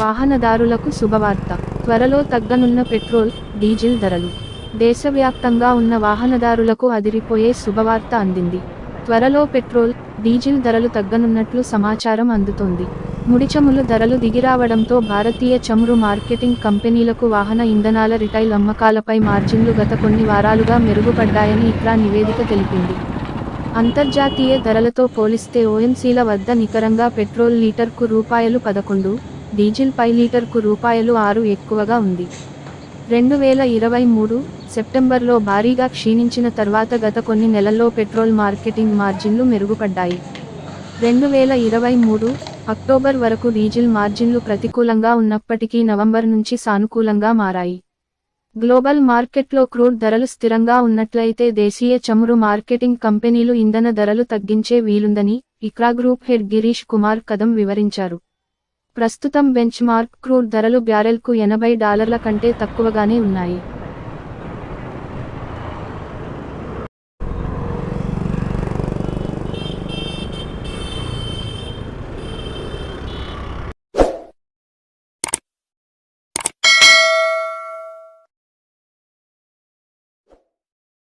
వాహనదారులకు శుభవార్త. త్వరలో తగ్గనున్న పెట్రోల్ డీజిల్ ధరలు. దేశవ్యాప్తంగా ఉన్న వాహనదారులకు అదిరిపోయే శుభవార్త అందింది. త్వరలో పెట్రోల్ డీజిల్ ధరలు తగ్గనున్నట్లు సమాచారం అందుతోంది. ముడిచములు ధరలు దిగిరావడంతో భారతీయ చమురు మార్కెటింగ్ కంపెనీలకు వాహన ఇంధనాల రిటైల్ అమ్మకాలపై మార్జిన్లు గత కొన్ని వారాలుగా మెరుగుపడ్డాయని ఇట్లా నివేదిక తెలిపింది. అంతర్జాతీయ ధరలతో పోలిస్తే ఓఎంసీల వద్ద నికరంగా పెట్రోల్ లీటర్కు రూపాయలు పదకొండు డీజిల్ పై లీటర్కు రూపాయలు ఆరు ఎక్కువగా ఉంది. రెండు వేల ఇరవై మూడు సెప్టెంబర్లో భారీగా క్షీణించిన తర్వాత గత కొన్ని నెలల్లో పెట్రోల్ మార్కెటింగ్ మార్జిన్లు మెరుగుపడ్డాయి. రెండు వేల ఇరవై మూడు అక్టోబర్ వరకు డీజిల్ మార్జిన్లు ప్రతికూలంగా ఉన్నప్పటికీ నవంబర్ నుంచి సానుకూలంగా మారాయి. గ్లోబల్ మార్కెట్లో క్రూడ్ ధరలు స్థిరంగా ఉన్నట్లయితే దేశీయ చమురు మార్కెటింగ్ కంపెనీలు ఇంధన ధరలు తగ్గించే వీలుందని ఇక్రా గ్రూప్ హెడ్ గిరీష్ కుమార్ కదం వివరించారు. ప్రస్తుతం బెంచ్ మార్క్ క్రూడ్ ధరలు బ్యారెల్కు ఎనభై డాలర్ల కంటే తక్కువగానే ఉన్నాయి.